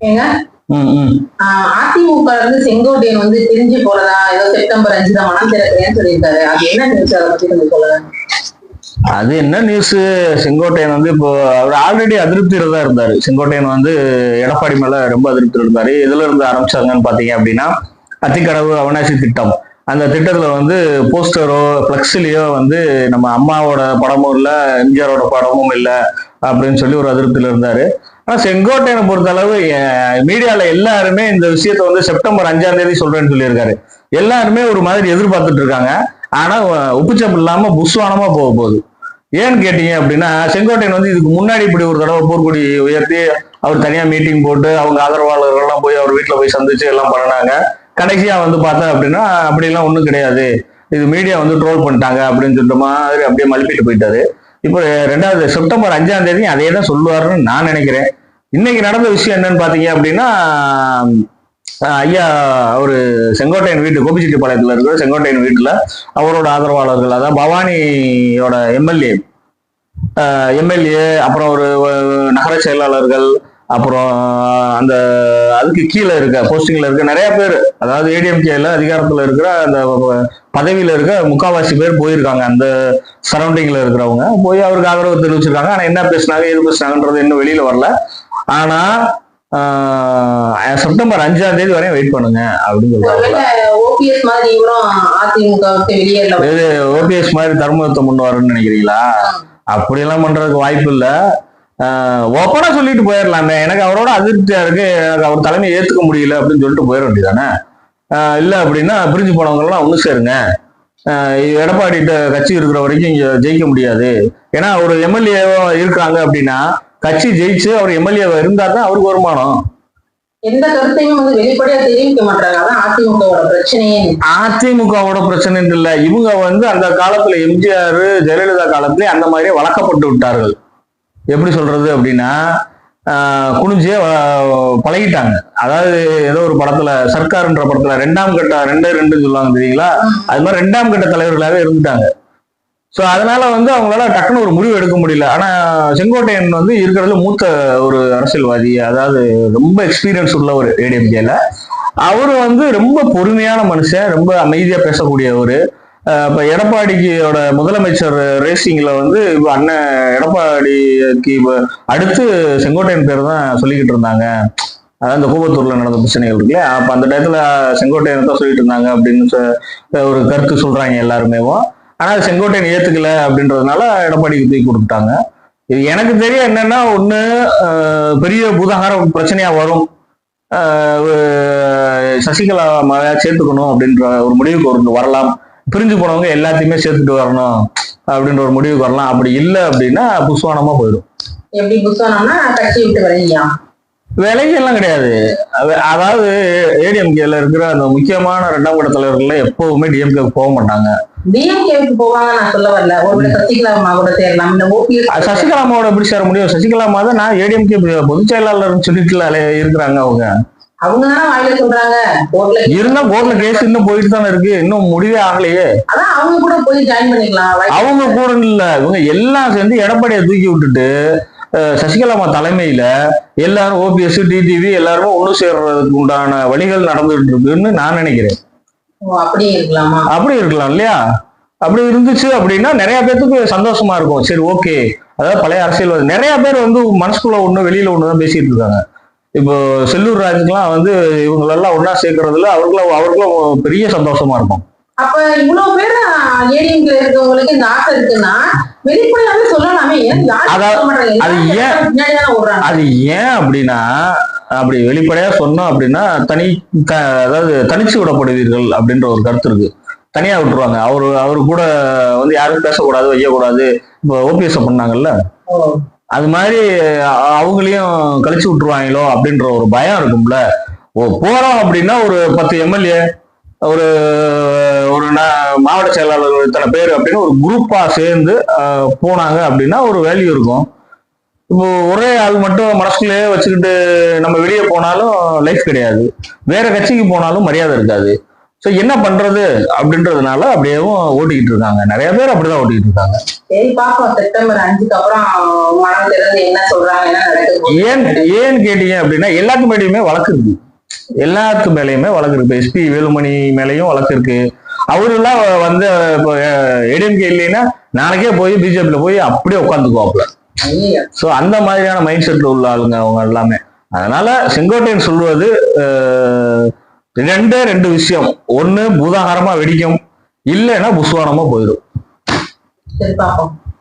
ஏங்க? அதிமுக இருந்து செங்கோட்டையன் வந்து பிரிஞ்சு போறதா ஏதோ செப்டம்பர் அஞ்சு தான் மனம் திறக்கிறேன்னு சொல்லியிருக்காரு. அது என்ன நியூஸ் அதை பத்தி கொஞ்சம் சொல்லுங்க. அது என்ன நியூஸ்? செங்கோட்டையன் வந்து இப்போ அவர் ஆல்ரெடி அதிருப்தியில தான் இருந்தாரு. செங்கோட்டையன் வந்து எடப்பாடி மேல ரொம்ப அதிருப்தியில் இருந்தாரு. எதுல இருந்து ஆரம்பிச்சாங்கன்னு பாத்தீங்க அப்படின்னா அத்திக்கடவு அவனாசி திட்டம். அந்த திட்டத்துல வந்து போஸ்டரோ பிளக்ஸ்லயோ வந்து நம்ம அம்மாவோட படமும் இல்ல எம்ஜிஆரோட படமும் இல்ல அப்படின்னு சொல்லி ஒரு அதிருப்தியில் இருந்தார். ஆனால் செங்கோட்டையனை பொறுத்தளவு மீடியாவில் எல்லாருமே இந்த விஷயத்த வந்து செப்டம்பர் அஞ்சாம் தேதி சொல்கிறேன்னு சொல்லியிருக்காரு. எல்லாருமே ஒரு மாதிரி எதிர்பார்த்துட்டு இருக்காங்க. ஆனால் உப்புச்சம் இல்லாமல் இல்லாம போக போகுது. ஏன்னு கேட்டீங்க அப்படின்னா செங்கோட்டையன் வந்து இதுக்கு முன்னாடி இப்படி ஒரு தடவை போர்க்குடி உயர்த்தி அவர் தனியாக மீட்டிங் போட்டு அவங்க ஆதரவாளர்கள்லாம் போய் அவர் வீட்டில் போய் சந்திச்சு எல்லாம் பண்ணாங்க கடைசியாக வந்து பார்த்தா அப்படின்னா அப்படிலாம் ஒன்றும் கிடையாது. இது மீடியா வந்து ட்ரோல் பண்ணிட்டாங்க அப்படின்னு சொல்லிட்டு மாதிரி அப்படியே மழுப்பிட்டு போயிட்டாரு. இப்போ ரெண்டாவது செப்டம்பர் அஞ்சாம் தேதி அதே தான் சொல்லுவாருன்னு நான் நினைக்கிறேன். இன்னைக்கு நடந்த விஷயம் என்னன்னு பாத்தீங்க அப்படின்னா ஐயா அவர் செங்கோட்டையன் வீட்டு கோபிச்செட்டிப்பாளையத்தில் இருக்கிற செங்கோட்டையன் வீட்டில் அவரோட ஆதரவாளர்கள் அதாவது பவானியோட எம்எல்ஏ எம்எல்ஏ அப்புறம் ஒரு நகர செயலாளர்கள் அப்புறம் அந்த அதுக்கு கீழே இருக்க போஸ்டிங்ல இருக்க நிறைய பேர் அதாவது ஏடிஎம்கேல அதிகாரத்துல இருக்கிற அந்த பதவியில இருக்க முக்காவாசி பேர் போயிருக்காங்க அந்த சரௌண்டிங்ல இருக்கிறவங்க. போய் அவருக்கு ஆதரவு தெரிவிச்சிருக்காங்க. ஆனா என்ன பேசுனாங்க எது பேசுனாங்கன்றது இன்னும் வெளியில வரல. ஆனா செப்டம்பர் அஞ்சாம் தேதி வரையும் வெயிட் பண்ணுங்க அப்படின்னு சொல்றாங்க. ஓபிஎஸ் மாதிரி தர்மத்தை முன் வரணும்னு நினைக்கிறீங்களா? அப்படியெல்லாம் பண்றதுக்கு வாய்ப்பு இல்ல. ஓப்பனா சொல்லிட்டு போயிடலாமே எனக்கு அவரோட அதிருப்தியா இருக்கு. எனக்கு அவர் தலைமையை ஏத்துக்க முடியல அப்படின்னு சொல்லிட்டு போயிட வேண்டியதானே இல்ல அப்படின்னா பிரிஞ்சு போனவங்க எல்லாம் ஒண்ணு சேருங்க. ஆஹ் எடப்பாடிட்ட கட்சி இருக்கிற வரைக்கும் இங்க ஜெயிக்க முடியாது. ஏன்னா ஒரு எம்எல்ஏ இருக்காங்க அப்படின்னா கட்சி ஜெயிச்சு அவர் எம்எல்ஏ இருந்தா தான் அவருக்கு வருமானம். எந்த கருத்தையும் வந்து வெளிப்படையா தெரிவிக்க மாட்டாங்க. அதான் அதிமுகவோட பிரச்சனையே. அதிமுகவோட பிரச்சனை இல்ல. இவங்க வந்து அந்த காலத்துல எம்ஜிஆர் ஜெயலலிதா காலத்திலே அந்த மாதிரியே வளர்க்கப்பட்டு விட்டார்கள். எப்படி சொல்றது அப்படின்னா ஆஹ் குனிஞ்சே பழகிட்டாங்க. அதாவது ஏதோ ஒரு படத்துல சர்க்கார்ன்ற படத்துல ரெண்டாம் கட்ட ரெண்டு ரெண்டுன்னு சொல்லுவாங்க தெரியுங்களா? அது மாதிரி ரெண்டாம் கட்ட தலைவர்களாகவே இருந்துட்டாங்க. ஸோ அதனால வந்து அவங்களால டக்குன்னு ஒரு முடிவு எடுக்க முடியல. ஆனா செங்கோட்டையன் வந்து இருக்கிறதுல மூத்த ஒரு அரசியல்வாதி அதாவது ரொம்ப எக்ஸ்பீரியன்ஸ் உள்ள ஒரு ஏடிஎம்கேல அவரு வந்து ரொம்ப பொறுமையான மனுஷன் ரொம்ப அமைதியா பேசக்கூடியவர். இப்போ எடப்பாடிக்கியோட முதலமைச்சர் ரேசிங்கில் வந்து இப்போ அண்ணன் எடப்பாடிக்கு இப்ப அடுத்து செங்கோட்டையன் பேர் தான் சொல்லிக்கிட்டு இருந்தாங்க. அதாவது இந்த கூவத்தூர்ல நடந்த பிரச்சனைகள் இருக்குல்ல. அப்போ அந்த டயத்தில் செங்கோட்டையன் தான் சொல்லிட்டு இருந்தாங்க அப்படின்னு ஒரு கருத்து சொல்கிறாங்க எல்லாருமேவும் ஆனால் செங்கோட்டையன் ஏற்றுக்கல அப்படின்றதுனால எடப்பாடிக்கு தூக்கி கொடுத்துட்டாங்க. இது எனக்கு தெரிய என்னன்னா ஒன்று பெரிய பூதாகார பிரச்சனையாக வரும். சசிகலா மக சேர்த்துக்கணும் அப்படின்ற ஒரு முடிவுக்கு ஒரு வரலாம். பிரிஞ்சு போனவங்க எல்லாத்தையுமே சேர்த்துட்டு வரணும் அப்படின்ற ஒரு முடிவுக்கு வரலாம். அப்படி இல்லை அப்படின்னா புஸ்வானமா போயிடும். எப்படி புத்தகம்னா கட்சி விட்டு விலைக்கு எல்லாம் கிடையாது. அது- அதாவது ஏடிஎம்கேல இருக்கிற அந்த முக்கியமான ரெண்டாம் கட்ட தலைவர்கள்ல எப்பவுமே டிஎம்கே போக மாட்டாங்க. டிஎம்கேவுக்கு போவாங்க நான் சொல்ல வரல. ஒருவேளை சசிகலா அம்மா கூட சேரலாம். இந்த அது ஓபிஎஸ் சசிகலா அம்மாவோட எப்படி சேர முடியும்? சசிகலா அம்மா தான் நான் ஏடிஎம்கே பொதுச் செயலாளர்னு சொல்லிட்டு இருக்கிறாங்க அவங்க. அவங்க வாயில சொல்றாங்க? கோர்ட்ல கோர்ட்ல கேஸ் இன்னும் போயிட்டு தானே இருக்கு. இன்னும் முடிவே ஆகலையே. அதான் அவங்க கூட போய் ஜாயின் பண்ணிக்கலாம். வாய்ப்பு அவங்க கூட இல்ல. இவங்க எல்லாம் சேர்ந்து எடப்பாடியை தூக்கி விட்டுட்டு அஹ், சசிகலா அம்மா தலைமையில எல்லாரும் ஓபிஎஸ் டிடிவி எல்லாருமே ஒண்ணு சேர்றதுக்கு உண்டான வழிகள் நடந்துட்டு இருக்குன்னு நான் நினைக்கிறேன். ஓ, அப்படியே இருக்கலாமா? அப்படி இருக்கலாம் இல்லையா? அப்படி இருந்துச்சு அப்படின்னா நிறைய பேர்த்துக்கு சந்தோஷமா இருக்கும். சரி ஓகே அதாவது பழைய அரசியல்வாதி. நிறைய பேர் வந்து மனசுக்குள்ள ஒண்ணு வெளியில ஒண்ணு தான் பேசிட்டு இருக்காங்க. இப்போ செல்லூர் ராஜுக்கெல்லாம் வந்து இவங்களெல்லாம் ஒண்ணா சேர்க்கறதுல அவர்களும் அவர்களும் பெரிய சந்தோஷமா இருக்கும். அப்ப இவ்வளவு பேர் இருக்கவங்களுக்கு இந்த ஆசை இருக்குன்னா வெளிப்படையாவே சொல்லலாமே அது ஏன்? அப்படின்னா அப்படி வெளிப்படையா சொன்னோம் அப்படின்னா தனி அதாவது தனிச்சு விடப்படுவீர்கள் அப்படின்ற ஒரு கருத்து இருக்கு. தனியா விட்டுருவாங்க. அவரு அவரு கூட வந்து யாரும் பேசக்கூடாது வையக்கூடாது இப்போ ஓபிஎஸ் பண்ணாங்கல்ல? அது மாதிரி அவங்களையும் கழிச்சு விட்டுருவாங்களோ அப்படின்ற ஒரு பயம் இருக்கும்ல. ஓ போறோம் அப்படின்னா ஒரு பத்து எம்எல்ஏ ஒரு ஒரு மாவட்ட செயலாளர் இத்தனை பேர் அப்படின்னு ஒரு குரூப்பா சேர்ந்து போனாங்க அப்படின்னா ஒரு வேல்யூ இருக்கும். இப்போ ஒரே ஆள் மட்டும் மனசுக்குள்ளேயே வச்சுக்கிட்டு நம்ம வெளியே போனாலும் லைஃப் கிடையாது. வேற கட்சிக்கு போனாலும் மரியாதை இருக்காது. ஸோ என்ன பண்றது அப்படின்றதுனால அப்படியேவும் ஓட்டிக்கிட்டு இருக்காங்க. நிறைய பேர் அப்படிதான் ஓட்டிக்கிட்டு இருக்காங்க. சரி செப்டம்பர் அஞ்சுக்கு அப்புறம் மனம் திறந்து என்ன சொல்றாங்க ஏன் ஏன்னு கேட்டீங்க அப்படின்னா எல்லாத்து மேலேயுமே வழக்கு இருக்கு. எல்லாத்து மேலேயுமே வழக்கு இருக்கு. எஸ்பி வேலுமணி மேலேயும் வழக்கு இருக்கு. அவரெல்லாம் வந்து இப்போ ஏடிஎம்கே இல்லைன்னா நாளைக்கே போய் பிஜேபியில் போய் அப்படியே உட்காந்துக்குவாப்புல. ஐயோ ஸோ அந்த மாதிரியான மைண்ட் செட்ல உள்ள ஆளுங்க அவங்க எல்லாமே. அதனால செங்கோட்டையன் சொல்வது ரெண்டே ரெண்டு விஷயம். ஒண்ணு பூதாகாரமா வெடிக்கும். இல்லைன்னா புஸ்வானமா போயிடும். சரி பாப்போம்